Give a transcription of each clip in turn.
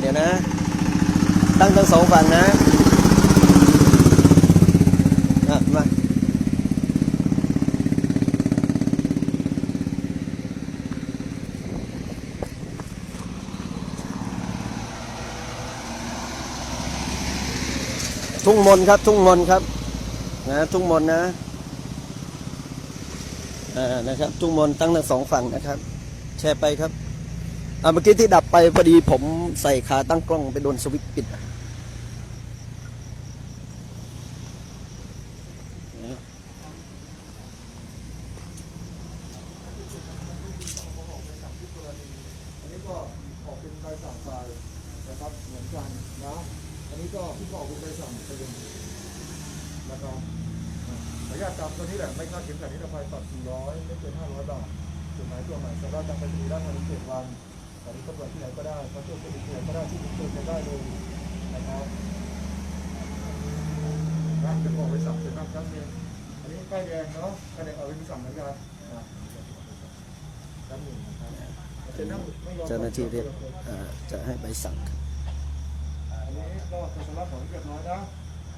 เดี๋ยวนะ ตั้งทั้งสองฝั่งนะอะมาทุ่งมนครับ ทุ่งมนครับ นะ ทุ่งมนนะอ่านะครับ ทุ่งมนตั้งทั้งสองฝั่งนะครับ แชร์ไปครับ เมื่อกี้ที่ดับไปพอดีผมใส่ขาตั้งกล้องไปโดนสวิตช์ปิดอันนี้ก็ออกเป็นใบสั่งไปนะครับเหมือนกันนะอันนี้ก็ที่ออกเป็นใบสั่งไปเลยนะครับขออนุญากตัวนี้แหละไม่คาดเข็มขัดนิรภัยปรับ400 ไม่เกิน 500 บาทจุดหมายตัวใหม่สำหรับทางไปรษณีด้านภายในเจ็ดวัน อนนี้ก็เปิดที่ไหนก็ได้เขาช่วยคนที่ไหนก็ได้ที่คุณเจอได้เลยนะครับนะจะบอกไปสั่งเป็นครั้งนึงอันนี้ป้ายแดงเนาะป้ายแดงเอาไว้สั่งเหมือนกันนะครั้งหนึ่งนะครับเจ้าหน้าที่เรียกอ่าจะให้ใบสั่งครับอันนี้ก็เป็นสำหรับของเรียบร้อยนะ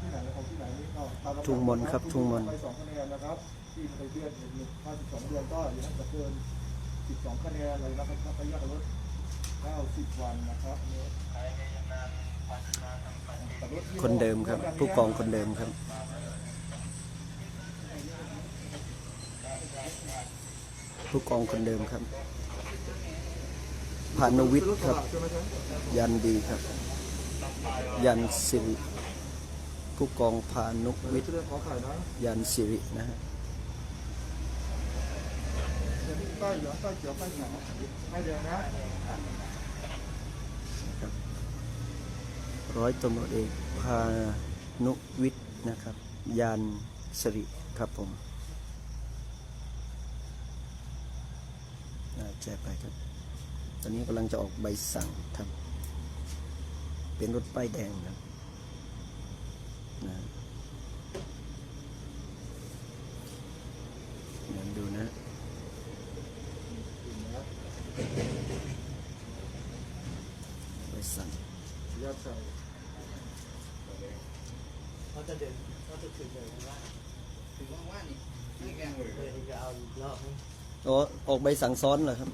ที่ไหนของที่ไหนนี่ก็ตามลำดับทุ่งมนครับทุ่งมนไปสองคะแนนนะครับที่ไปเดือนหนึ่งห้าสิบสองเดือนก็อยู่นั่นจะเกินสิบสองคะแนนเลยนะครับถ้าไปยอดรถ เก้าสิบวันนะครับคนเดิมครับ ผู้กองคนเดิมครับ ผู้กองคนเดิมครับพานุวิทย์ครับใช่ไหมครับ ยันดีครับ ยันสิริผู้กองพานุวิทย์เรื่องขอขายนะยันสิรินะฮะป้ายเหลืองป้ายเขียวป้ายเหลืองป้ายแดงนะ ร้อยตำรวจเอกพานุวิทย์นะครับยันสิริครับผมแจ้ไปครับ ตอนนี้กำลังจะออกใบสั่งครับ เป็นรถป้ายแดงครับนะเดี๋ยวดูนะใบสั่ง ยอดใส่เขาจะเดินเขาจะถึงเลยว่าถึงว่างๆนี่ไม่แกงเลยที่จะเอาอีกรอบนึงอ๋อออกใบสั่งซ้อนเหรอครับ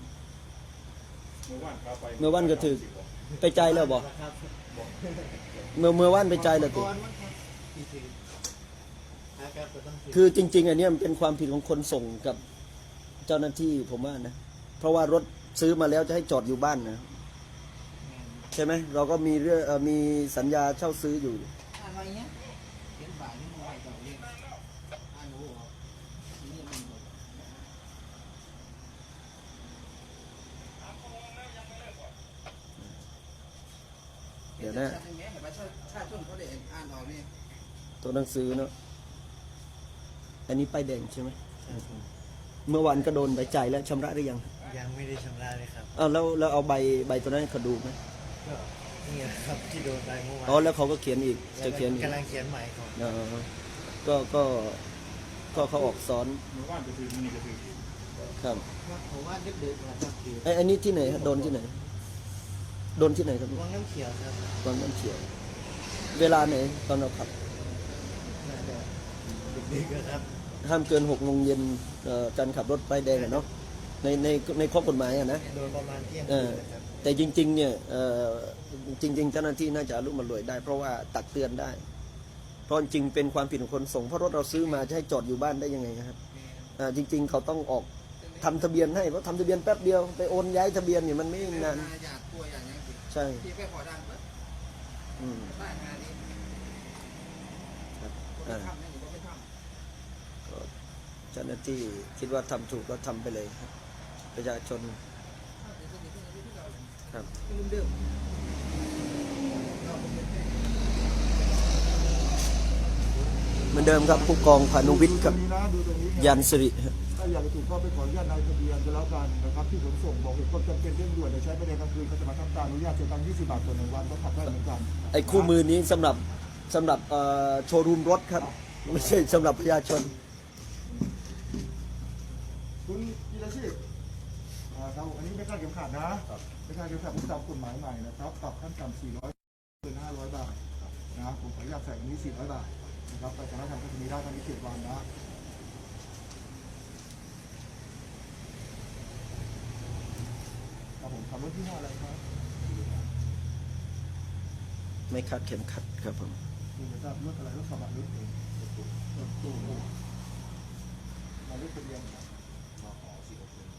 เมื่อวานครับไปเมื่อวันก็ถือไปใจายแล้วบอกครับเมื่อเมื่อวันไปใจายแล้วติก่อนมั้งครับที่ถึงนะครับก็ต้องถึงคือจริง ๆอันเนี้ยมันเป็นความผิดของคนส่งกับเจ้าหน้าที่ผมว่านะ เพราะว่ารถซื้อมาแล้วจะให้จอดอยู่บ้านนะ ใช่ไหมเราก็มีเรื่องเอ่อมีสัญญาเช่าซื้ออยู่ อะไรเงี้ยเห็นบ่ายนี่มันไหวต่อเรียกอ่านรู้เหรอนี่มันบอกเดี๋ยวนะชาติแม่เห็นว่าชาติชาติชนเขาได้อ่านออกนี่ตัวหนังสือเนาะอันนี้ป้ายแดงใช่ไหมเมื่อวานก็โดนใบจ่ายแล้วชำระหรือยังยังไม่ได้ชำระเลยครับ อ้าวแล้วแล้วเอาใบใบตัวนั้นให้เขาดูไหม ก็นี่ครับที่โดนไปเมื่อวานอ๋อแล้วเขาก็เขียนอีกจะเขียนอีกกำลังเขียนใหม่ของอ๋อก็ก็ก็เขาออกซ้อนเมื่อวานจะถือมีจะถือครับผมว่าดึกๆนะครับคือไอ้อันนี้ที่ไหนฮะโดนที่ไหน โดนที่ไหนครับวังน้ำเขียวครับตอนน้ำเขียว เวลาไหนตอนเราขับน่าจะดึกๆครับห้ามเกินหกโมงเย็นเอ่อการขับรถป้ายแดงอะเนาะในในในข้อกฎหมายอะนะโดนประมาณเที่ยง เอคือนนะครับแต่จริงๆเนี่ยเอ่อจริง ๆ เจ้าหน้าที่น่าจะอรุมารวยได้ เพราะว่าตักเตือนได้ เพราะจริงๆเป็นความผิดของคนส่งเพราะรถเราซื้อมาจะให้จอดอยู่บ้านได้ยังไงครับอ่าจริง ๆ เขาต้องออกทำทะเบียนให้เพราะทำทะเบียนแป๊บเดียวไปโอนย้ายทะเบียนเนี่ยมันไม่นานอยากกลัวอย่างนี้ใช่ที่ไปขอดังเปิดอืมได้งานนี้ครับไม่อ่าทำนี่ผมไม่ทำก็เจ้าหน้าที่คิดว่าทำถูกก็ทำไปเลยครับประชาชน ครับลืมเดิมเหมือนเดิมครับผู้กองพานุวิทย์กับดูตรงนี้นะดูตรงนี้ยันสิริฮะถ้าอยากจะถูกก็ไปขออนุญาตนายทะเบียนจะแล้วกันนะครับที่ขนส่งบอกเหตุผลจำเป็นเร่งด่วนเดี๋ยวใช้ประเด็นกลางคืนเขาจะมาทำการอนุญาตเสียตังค์20 บาทต่อหนึ่งวันก็ขับได้เหมือนกันไอ้คู่มือนี้สำหรับสำหรับเอ่อโชว์รูมรถครับ ไม่ใช่สำหรับประชาชน คุณกีรชีพ อ่า ครับอันนี้ไม่คาดเข็มขัดนะไม่คาดเข็มขัดผมจำกฎหมายใหม่นะครับปรับขั้นต่ำ400เป็น500 บาทนะครับผมขออนุญาตใส่อันนี้400 บาทนะครับแต่สามารถทำคดีได้ภายใน7วันนะครับผมขับรถที่ห้ออะไรครับ ไม่คาดเข็มขัดครับผมดูเหมือนกับรถอะไรรถกระบะรถเองรถตู้รถตู้หมายเลขทะเบียนครับมขสี่หกศูนย์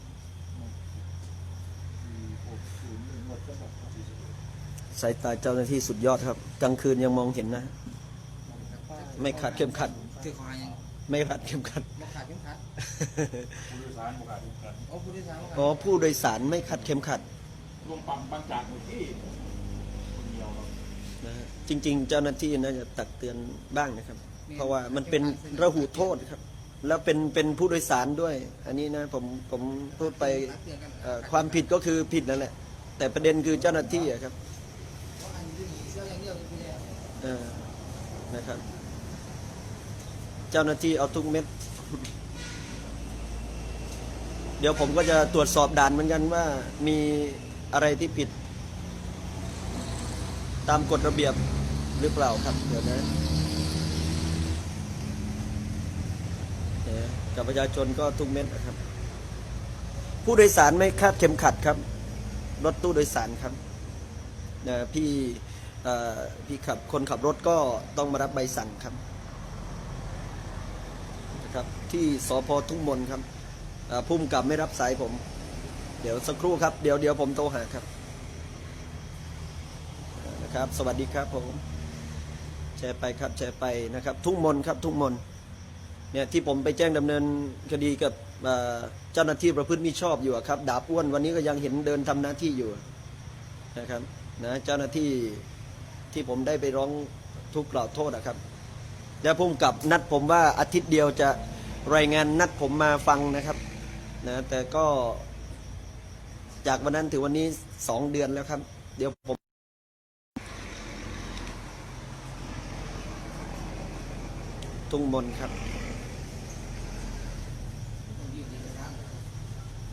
สี่หกศูนย์หนึ่งหมดจังหวัดครับสายตาเจ้าหน้าที่สุดยอดครับ กลางคืนยังมองเห็นนะ ไม่ขาดเข็มขัดคือขอยังไม่คาดเข็มขัดบ่ขาดเข็มขัดผู้โดยสารบุกอาจถูกกันโอ้ผู้โดยสารบ่ขาดอ๋อผู้โดยสารไม่คาดเข็มขัดรวมปั๊มบางจากหมู่ที่คนเดียวเรานะฮะจริง ๆ เจ้าหน้าที่น่าจะตักเตือนบ้างนะครับ เพราะว่ามันเป็นระหูโทษครับ แล้วเป็นเป็นผู้โดยสารด้วย อันนี้นะผมผมพูดไปเอ่อความผิดก็คือผิดนั่นแหละ แต่ประเด็นคือเจ้าหน้าที่อะครับเอออย่างเดียวคือแล้วเออนะครับ เจ้าหน้าที่เอาทุกเม็ด เดี๋ยวผมก็จะตรวจสอบด่านเหมือนกันว่ามีอะไรที่ผิด ตามกฎระเบียบหรือเปล่าครับ เดี๋ยวนะเนี่ย กับประชาชนก็ทุกเม็ดนะครับ ผู้โดยสารไม่คาดเข็มขัดครับ รถตู้โดยสารครับนะพี่เอ่พี่ขับคนขับรถก็ต้องมารับใบสั่งครับนะครับ ที่สพทุ่งมนครับพุ่มกับไม่รับสายผม เดี๋ยวสักครู่ครับ เดี๋ยวเดี๋ยวผมโทรหาครับนะครับ สวัสดีครับผม แชร์ไปครับแชร์ไปนะครับ ทุ่งมนครับทุ่งมน เนี่ยที่ผมไปแจ้งดำเนินคดีกับเอ่อเจ้าหน้าที่ประพฤติมิชอบอยู่อะครับดาบอ้วนวันนี้ก็ยังเห็นเดินทำหน้าที่อยู่นะครับนะเจ้าหน้าที่ที่ผมได้ไปร้องทุกข์กล่าวโทษนะครับ แล้วพุ่มกับนัดผมว่าอาทิตย์เดียวจะรายงานนัดผมมาฟังนะครับนะแต่ก็จากวันนั้นถึงวันนี้สองเดือนแล้วครับ เดี๋ยวผม ทุ่งมนครับ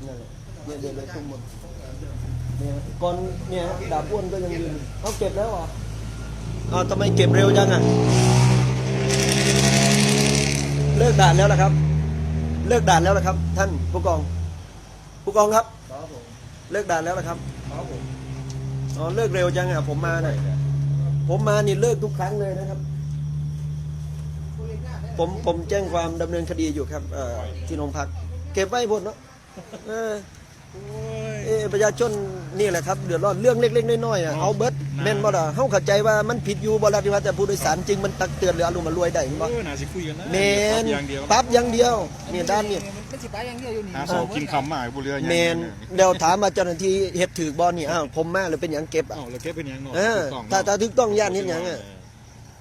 นั่นแหละเนี่ยเดินเลยทุ่งมนเนี่ยก่อนเนี่ยดาบอ้วนก็ยังยืนเอาเก็บแล้วเหรอเอาทำไมเก็บเร็วจังอะเลิกด่านแล้วล่ะครับ เลิกด่านแล้วล่ะครับ ท่านผู้กอง ผู้กองครับ ครับผมเลิกด่านแล้วล่ะครับครับผมอ๋อเลิกเร็วจังอะผมมาเนี่ยผมมานี่เลิกทุกครั้งเลยนะครับ ผมผมแจ้งความดำเนินคดีอยู่ครับเอ่อที่โรงพัก เก็บไว้หมดเนาะ เออเออประชาชนนี่แหละครับเดือดร้อนเรื่องเล็กๆน้อยๆอะเอาเบิดแม่นบ่ล่ะเฮาเข้าใจว่ามันผิดอยู่บ่ล่ะที่ว่าแต่ผู้โดยสารจริงมันตักเตือนหรืออารมณ์มันรวยได้เห็นบ่เออน่าสิคุยกันนะแมนอย่างเดียวปั๊บอย่างเดียวนี่ด้านนี้มันสิไปอย่างเดียวอยู่นี่หาสอบกินคำมาบุเรืออย่างแมนเดี๋ยวถามมาเจ้าหน้าที่เฮ็ดถือบ่นี่อ้าวผมมาหรือเป็นหยังเก็บอะเอ้าแล้วเก็บเป็นหยังเนาะเออถูกต้องถ้าเนะถ้าถูกต้องย่านเฮ็ดหยังอะ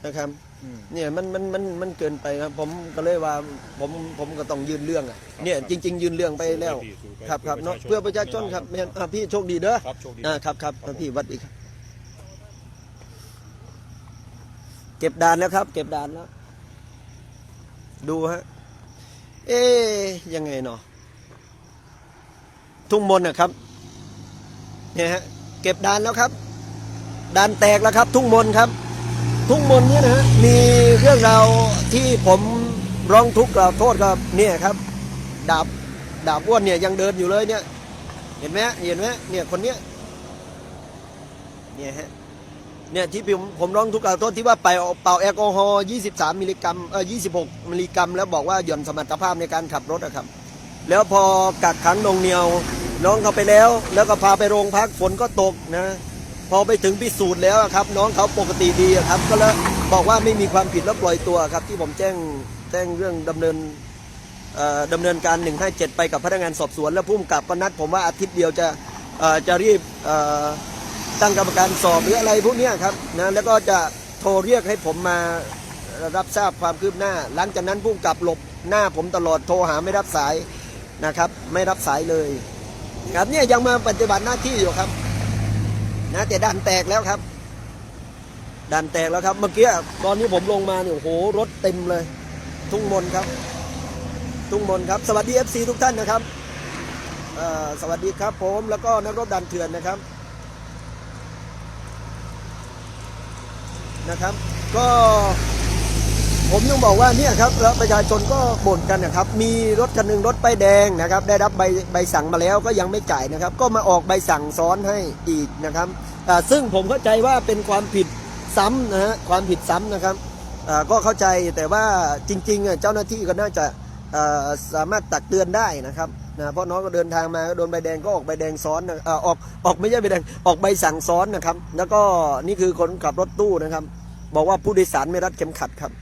นะครับอืมเนี่ยมันมันมันมันเกินไปครับผมก็เลยว่าผมผมก็ต้องยื่นเรื่องอะเนี่ยจริง ๆ ยื่นเรื่องไปแล้วสู้ไปครับครับเนาะเพื่อประชาชนครับไม่งั้นอะพี่โชคดีเด้อครับโชคดีอ่าครับครับพี่หวัดดีครับเก็บด่านแล้วครับ เก็บด่านแล้วดูฮะเอ๊ยยังไงเนาะทุ่งมนนะครับเนี่ยฮะเก็บด่านแล้วครับด่านแตกแล้วครับ ทุ่งมนครับ ทุ่งมนเนี่ยนะมีเรื่องราวที่ผมร้องทุกข์กล่าวโทษกับเนี่ยครับดาบดาบอ้วนเนี่ยยังเดินอยู่เลยเนี่ย เห็นไหมเห็นไหมเนี่ยคนเนี้ยเนี่ยฮะเนี่ยที่ผมผมร้องทุกข์กล่าวโทษที่ว่าไปเป่าแอลกอฮอล์23 มิลลิกรัมเออ26 มิลลิกรัม แล้วบอกว่าหย่อนสมรรถภาพในการขับรถนะครับ แล้วพอกักขังนงเหนียวน้องเขาไปแล้ว แล้วก็พาไปโรงพักฝนก็ตกนะ พอไปถึงพิสูจน์แล้วครับ น้องเขาปกติดีครับ ก็เลยบอกว่าไม่มีความผิดแล้วปล่อยตัวครับ ที่ผมแจ้งแจ้งเรื่องดำเนินเอ่อดำเนินการ 157 ไปกับพนักงานสอบสวน และผู้กำกับก็นัดผมว่าอาทิตย์เดียวจะจะรีบตั้งกรรมการสอบหรืออะไรพวกนี้ครับนะแล้วก็จะโทรเรียกให้ผมมารับทราบความคืบหน้า หลังจากนั้นผู้กำกับหลบหน้าผมตลอดโทรหาไม่รับสายนะครับ ไม่รับสายเลยครับเนี่ยยังมาปฏิบัติหน้าที่อยู่ครับ นะแต่ดันแตกแล้วครับ ดันแตกแล้วครับ เมื่อกี้ตอนนี้ผมลงมาเนี่ยโอ้โหรถเต็มเลย ทุ่งมนครับ ทุ่งมนครับ สวัสดี FC ทุกท่านนะครับสวัสดีครับผมแล้วก็นักรบดันเถื่อนนะครับนะครับ ก็ ผมต้องบอกว่าเนี่ยครับแล้วประชาชนก็บ่นกันนะครับ มีรถคันหนึ่งรถป้ายแดงนะครับ ได้รับใบใบสั่งมาแล้วก็ยังไม่จ่ายนะครับ ก็มาออกใบสั่งซ้อนให้อีกนะครับซึ่งผมเข้าใจว่าเป็นความผิดซ้ำนะฮะความผิดซ้ำนะครับก็เข้าใจแต่ว่าจริงๆเจ้าหน้าที่ก็น่าจะสามารถตักเตือนได้นะครับนะเพราะน้องก็เดินทางมาโดนใบแดงก็ออกใบแดงซ้อนอออกออกไม่ใช่ใบแดงออกใบสั่งซ้อนนะครับ แล้วก็นี่คือคนขับรถตู้นะครับ บอกว่าผู้โดยสารไม่รัดเข็มขัดครับ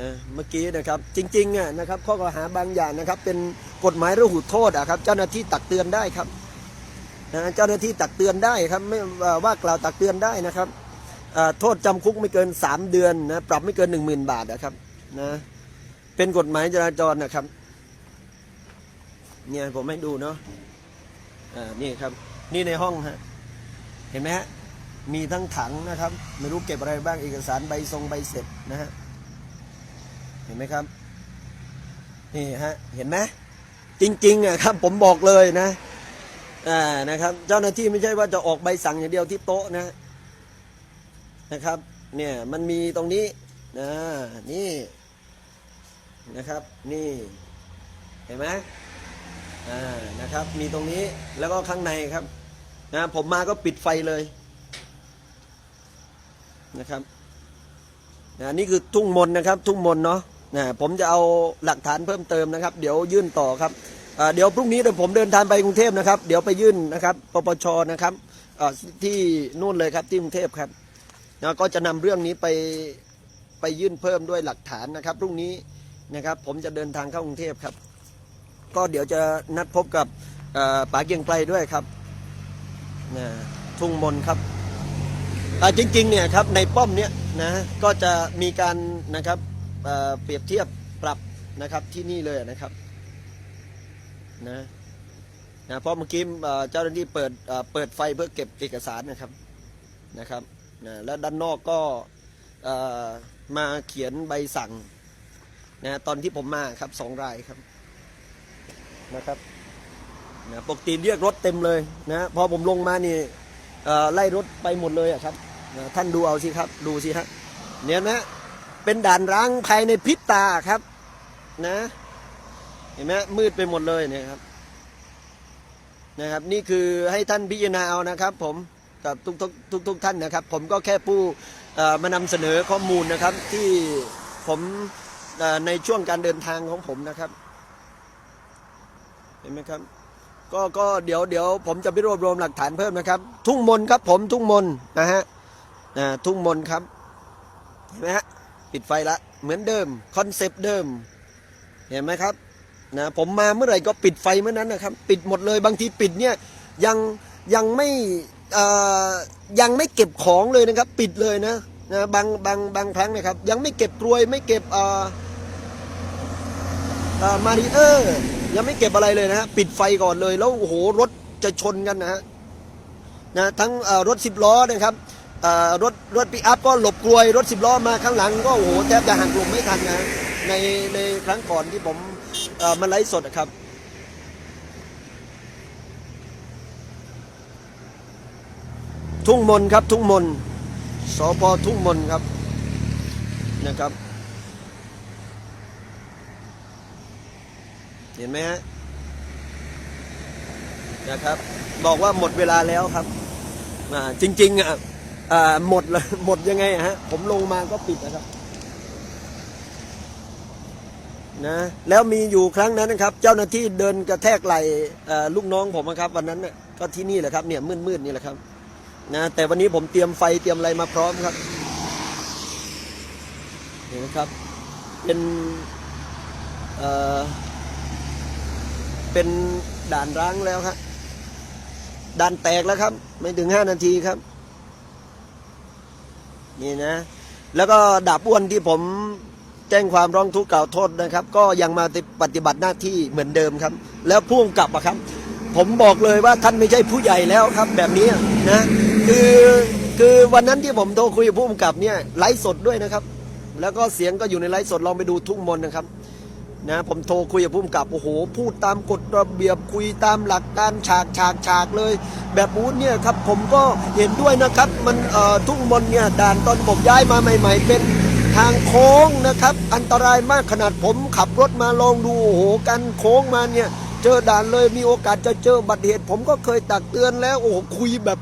นะเมื่อกี้นะครับจริงๆอะนะครับข้อกล่าวหาบางอย่างนะครับ เป็นกฎหมายระหูโทษอะครับ เจ้าหน้าที่ตักเตือนได้ครับนะเจ้าหน้าที่ตักเตือนได้ครับไม่ว่ากล่าวตักเตือนได้นะครับโทษจำคุกไม่เกิน 3 เดือนนะปรับไม่เกิน 1 0,000 บาทนะครับนะเป็นกฎหมายจราจรนะครับเนี่ยผมให้ดูเนาะอ่านี่ครับ นี่ในห้องฮะเห็นไหมฮะมีทั้งถังนะครับ ไม่รู้เก็บอะไรบ้างเอกสารใบทรงใบเสร็จนะฮะ เห็นไหมครับนี่ฮะเห็นไหมจริงๆอะครับผมบอกเลยนะอ่านะครับ เจ้าหน้าที่ไม่ใช่ว่าจะออกใบสั่งอย่างเดียวที่โต๊ะนะนะครับ เนี่ยมันมีตรงนี้นะนี่นะครับ นี่เห็นไหมอ่านะครับ มีตรงนี้แล้วก็ข้างในครับนะผมมาก็ปิดไฟเลยนะครับนะนี่คือทุ่งมนนะครับ ทุ่งมนเนาะ นะผมจะเอาหลักฐานเพิ่มเติมนะครับ เดี๋ยวยื่นต่อครับเดี๋ยวพรุ่งนี้เดี๋ยวผมเดินทางไปกรุงเทพนะครับ เดี๋ยวไปยื่นนะครับปปชนะครับที่นู่นเลยครับที่กรุงเทพครับนะก็จะนำเรื่องนี้ไปไปยื่นเพิ่มด้วยหลักฐานนะครับพรุ่งนี้นะครับผมจะเดินทางเข้ากรุงเทพครับ ก็เดี๋ยวจะนัดพบกับป๋าเกียงไกลด้วยครับนะทุ่งมนครับจริงๆเนี่ยครับในป้อมเนี่ยนะก็จะมีการนะครับ เปรียบเทียบปรับนะครับที่นี่เลยนะครับนะนะเพราะเมื่อกี้เจ้าหน้าที่เปิดเปิดไฟเพื่อเก็บเอกสารนะครับนะครับนะแล้วด้านนอกก็มาเขียนใบสั่งนะตอนที่ผมมาครับสองรายครับนะครับนะปกติเรียกรถเต็มเลยนะพอผมลงมานี่ไล่รถไปหมดเลยอะครับนะท่านดูเอาสิครับ ดูสิฮะเนี่ยนะ เป็นด่านร้างภายในพริบตาครับ นะ เห็นไหมมืดไปหมดเลยเนี่ยครับ นะครับ นี่คือให้ท่านพิจารณาเอานะครับ ผมกับทุกทุกทุกทุกท่านนะครับ ผมก็แค่ผู้มานำเสนอข้อมูลนะครับ ที่ผมในช่วงการเดินทางของผมนะครับ เห็นไหมครับก็ก็เดี๋ยวเดี๋ยวผมจะไปรวบรวมหลักฐานเพิ่มนะครับ ทุ่งมนครับผมทุ่งมนนะฮะทุ่งมนครับเห็นไหมฮะ ปิดไฟละเหมือนเดิมคอนเซปต์เดิม เห็นไหมครับนะผมมาเมื่อไหร่ก็ปิดไฟเมื่อนั้นนะครับ ปิดหมดเลยบางทีปิดเนี่ยยังยังไม่ยังไม่เก็บของเลยนะครับ ปิดเลยนะนะบางบางบางครั้งนะครับ ยังไม่เก็บกรวยไม่เก็บมาริเออร์ยังไม่เก็บอะไรเลยนะฮะปิดไฟก่อนเลยแล้วโอ้โหรถจะชนกันนะฮะนะทั้งรถสิบล้อนะครับ รถรถปิอัพก็หลบกลวยรถสิบล้อมาข้างหลัง ก็โอ้โหแทบจะหักหลบไม่ทันนะในในครั้งก่อนที่ผมเอ่อมาไลฟ์สดครับทุ่งมนครับทุ่งมนสพทุ่งมนครับนะครับ เห็นไหมฮะนะครับ บอกว่าหมดเวลาแล้วครับอ่าจริง ๆอะอ่า หมดเลยหมดยังไงฮะ ผมลงมาก็ปิดนะครับนะแล้วมีอยู่ครั้งนั้นนะครับ เจ้าหน้าที่เดินกระแทกไหลลูกน้องผมนะครับ วันนั้นน่ะก็ที่นี่แหละครับเนี่ยมืดๆนี่แหละครับนะแต่วันนี้ผมเตรียมไฟเตรียมอะไรมาพร้อมครับเห็นไหมครับเป็นเอ่อเป็นด่านร้างแล้วครับด่านแตกแล้วครับ ไม่ถึงห้านาทีครับ นี่นะ แล้วก็ดาบอ้วนที่ผมแจ้งความร้องทุกข์กล่าวโทษนะครับ ก็ยังมาปฏิบัติหน้าที่เหมือนเดิมครับ แล้วพ่วงกลับอะครับ ผมบอกเลยว่าท่านไม่ใช่ผู้ใหญ่แล้วครับ แบบนี้นะคือคือวันนั้นที่ผมโทรคุยกับผู้กำกับเนี่ยไลฟ์สดด้วยนะครับ แล้วก็เสียงก็อยู่ในไลฟ์สดลองไปดูทุ่งมนนะครับ นะผมโทรคุยกับผู้กำกับโอ้โห พูดตามกฎระเบียบคุยตามหลักการฉากฉากฉากเลย แบบอูดเนี่ยครับผมก็เห็นด้วยนะครับ มันเอ่อทุ่งมนเนี่ยด่านตอนผมย้ายมาใหม่ ๆ เป็นทางโค้งนะครับ อันตรายมากขนาดผมขับรถมาลองดูโอ้โหกันโค้งมาเนี่ย เจอด่านเลยมีโอกาสจะเจอบัติเหตุ ผมก็เคยตักเตือนแล้วโอ้โหคุยแบบ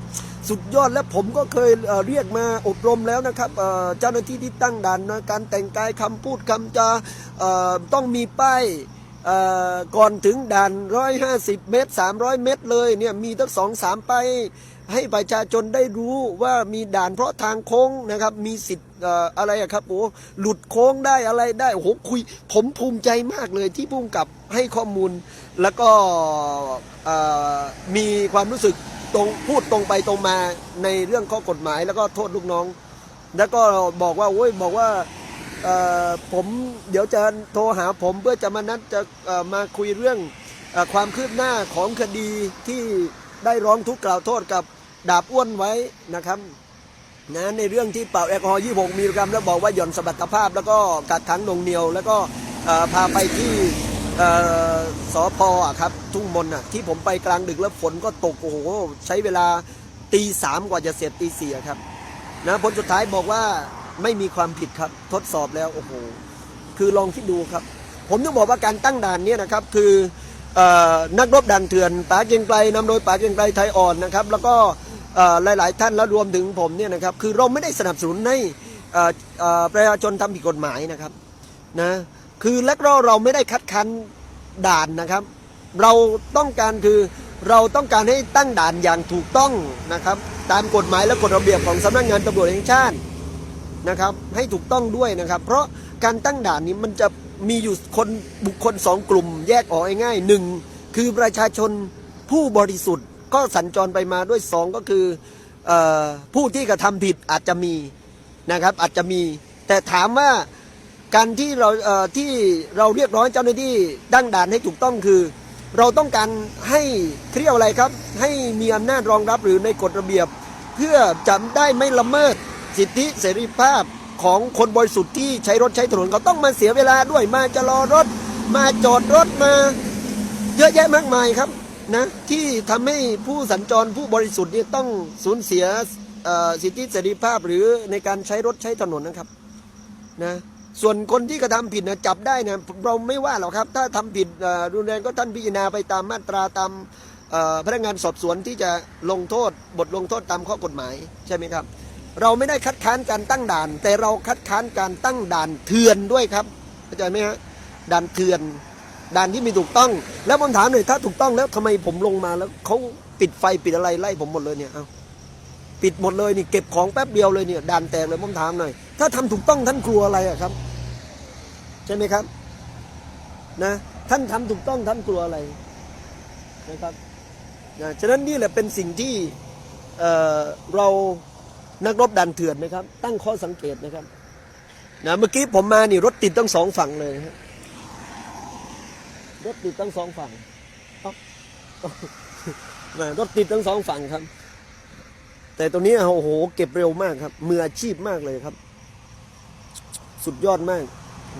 สุดยอดและผมก็เคยเรียกมาอบรมแล้วนะครับเจ้าหน้าที่ที่ตั้งด่านนะการแต่งกายคำพูดคำจาต้องมีป้ายก่อนถึงด่าน 150 เมตร 300 เมตรเลยเนี่ยมีตั้งสองสามป้ายให้ประชาชนได้รู้ว่ามีด่านเพราะทางโค้งนะครับ มีสิทธิ์อะไรครับโอ้หลุดโค้งได้อะไรได้โอ้โหคุย ผมภูมิใจมากเลยที่พุ่มกับให้ข้อมูล แล้วก็มีความรู้สึก ตรงพูดตรงไปตรงมาในเรื่องข้อกฎหมายแล้วก็โทษลูกน้อง แล้วก็บอกว่าโอ้ยบอกว่าผมเดี๋ยวจะโทรหาผมเพื่อจะมานัดจะมาคุยเรื่องอความคืบหน้าของคดีที่ได้ร้องทุกข์กล่าวโทษกับดาบอ้วนไว้นะครับนะในเรื่องที่เป่าแอลกอฮอล์26มิลลิกรัมแล้วบอกว่าหย่อนสมรรถภาพ แล้วก็กักขังหน่วงเหนียว แล้วก็พาไปที่สอพอครับ ทุ่งมนอะที่ผมไปกลางดึกแล้วฝนก็ตกโอ้โหใช้เวลาตีสามกว่าจะเสร็จตีสี่ครับนะผลสุดท้ายบอกว่าไม่มีความผิดครับทดสอบแล้วโอ้โหคือลองคิดดูครับ ผมต้องบอกว่าการตั้งด่านเนี้นะครับคืออนักรบด่านเถื่อนป๋าเกียงไกรนำโดยป๋าเกียงไกรไทยอ่อนนะครับแล้วก็หลาย ๆ ท่านแล้วรวมถึงผมเนี่ยนะครับคือเราไม่ได้สนับสนุนให้ประชาชนทำผิดกฎหมายนะครับนะคือและเราเราไม่ได้คัดค้านด่านนะครับ เราต้องการคือเราต้องการให้ตั้งด่านอย่างถูกต้องนะครับ ตามกฎหมายและกฎระเบียบของสำนักงานตำรวจแห่งชาตินะครับ ให้ถูกต้องด้วยนะครับ เพราะการตั้งด่านนี้มันจะมีอยู่คนบุคคลสองกลุ่ม แยกออกง่ายๆหนึ่งคือประชาชนผู้บริสุทธิ์ก็สัญจรไปมาด้วยสองก็คือออผู้ที่กระทำผิดอาจจะมีนะครับอาจจะมี แต่ถามว่าการที่เราเที่เราเรียกร้องเจ้าหน้าที่ตั้งด่านให้ถูกต้องคือ เราต้องการให้เรียกอะไรครับ ให้มีอำนาจรองรับหรือในกฎระเบียบ เพื่อจะได้ไม่ละเมิดสิทธิเสรีภาพของคนบริสุทธิ์ที่ใช้รถใช้ถนนเขาต้องมาเสียเวลาด้วยมาจะรอรถ มาจอดรถมา เยอะแยะมากมายครับนะที่ทำให้ผู้สัญจรผู้บริสุทธิ์เนี่ยต้องสูญเสียสิทธิเสรีภาพหรือในการใช้รถใช้ถนนนะครับนะ ส่วนคนที่กระทำผิดนะจับได้นะเราไม่ว่าหรอกครับ ถ้าทำผิดรุนแรงก็ท่านพิจารณาไปตามมาตราตามพนักงานสอบสวนที่จะลงโทษบทลงโทษตามข้อกฎหมายใช่ไหมครับ เราไม่ได้คัดค้านการตั้งด่าน แต่เราคัดค้านการตั้งด่านเถื่อนด้วยครับเข้าใจไหมฮะด่านเถื่อนด่านที่ไม่ถูกต้อง แล้วผมถามหน่อยถ้าถูกต้องแล้วทำไมผมลงมาแล้วเขาปิดไฟปิดอะไรไล่ผมหมดเลยเนี่ยเอาปิดหมดเลยนี่เก็บของแป๊บเดียวเลยเนี่ยด่านแตกเลยผมถามหน่อย ถ้าทำถูกต้องท่านกลัวอะไรอะครับ ใช่ไหมครับ นะ ท่านทำถูกต้องท่านกลัวอะไรนะครับนะฉะนั้นนี่แหละเป็นสิ่งที่เเรานักรบด่านเถื่อนนะครับ ตั้งข้อสังเกตนะครับนะเมื่อกี้ผมมานี่รถติดทั้งสองฝั่งเลยฮะรถติดทั้งสองฝั่งอ้าเอ้านะรถติดทั้งสองฝั่งครับ แต่ตัวนี้โอ้โห เก็บเร็วมากครับ มืออาชีพมากเลยครับ สุดยอดมาก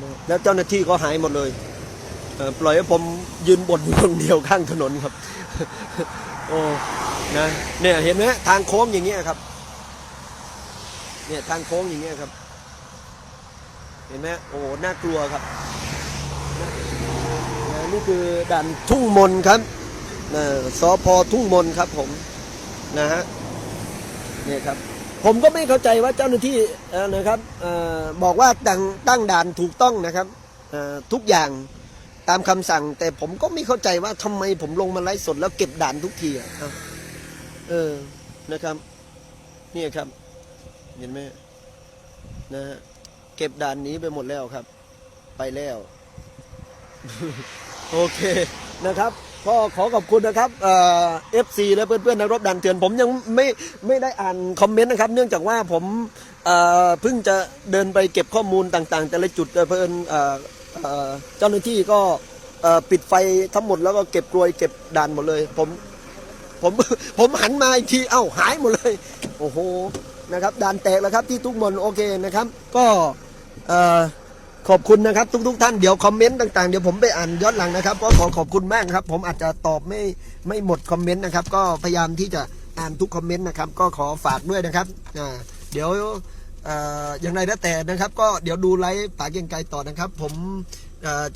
นะแล้วเจ้าหน้าที่ก็หายหมดเลยเอ่อปล่อยให้ผมยืนบนอยู่คนเดียวข้างถนนครับ โอ้นะเนี่ยเห็นไหมทางโค้งอย่างเงี้ยครับ เนี่ยทางโค้งอย่างเงี้ยครับ เห็นไหมโอ้น่ากลัวครับนะนี่คือด่านทุ่งมนครับนะสพทุ่งมนครับผมนะฮะเนี่ยครับ ผมก็ไม่เข้าใจว่าเจ้าหน้าที่นะครับอบอกว่าตั้งตั้งด่านถูกต้องนะครับทุกอย่างตามคำสั่ง แต่ผมก็ไม่เข้าใจว่าทำไมผมลงมาไลฟ์สดแล้วเก็บด่านทุกทีอะเออนะครับนี่ครับ เห็นไหมนะฮะเก็บด่านนี้ไปหมดแล้วครับ ไปแล้ว โอเคนะครับ ก็ขอขอบคุณนะครับเอฟซีและเพื่อนๆนักรบดันเถื่อนผมยังไม่ไม่ได้อ่านคอมเมนต์นะครับ เนื่องจากว่าผมเพิ่งจะเดินไปเก็บข้อมูลต่างๆ แต่ละจุดเพิ่อ่อเจ้าหน้าที่ก็ปิดไฟทั้งหมดแล้วก็เก็บกลวยเก็บด่านหมดเลย ผมผมผมหันมาอีกทีเอ้าหายหมดเลย โอ้โหนะครับด่านแตกแล้วครับที่ทุกมนโอเคนะครับ ก็เอ่อ ขอบคุณนะครับ ทุกๆท่านเดี๋ยวคอมเมนต์ต่างๆเดี๋ยวผมไปอ่านย้อนหลังนะครับก็ขอขอบคุณมากครับ ผมอาจจะตอบไม่ไม่หมดคอมเมนต์นะครับ ก็พยายามที่จะอ่านทุกคอมเมนต์นะครับ ก็ขอฝากด้วยนะครับอ่าเดี๋ยวอย่างไรก็แต่นะครับ ก็เดี๋ยวดูไลฟ์ป่าเกียงไกรต่อนะครับ ผม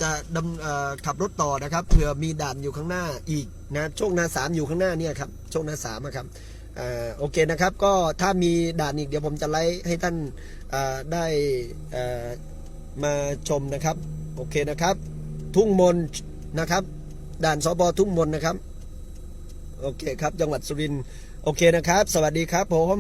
จะดำขับรถต่อนะครับเผื่อมีด่านอยู่ข้างหน้าอีกนะโช่วงนาสามอยู่ข้างหน้าเนี่ยครับโช่วงนาสามครับอโอเคนะครับ ก็ถ้ามีด่านอีกเดี๋ยวผมจะไลฟ์ให้ท่านได้ มาชมนะครับ โอเคนะครับ ทุ่งมนนะครับ ด่านสบทุ่งมนนะครับ โอเคครับ จังหวัดสุรินทร์ โอเคนะครับ สวัสดีครับผม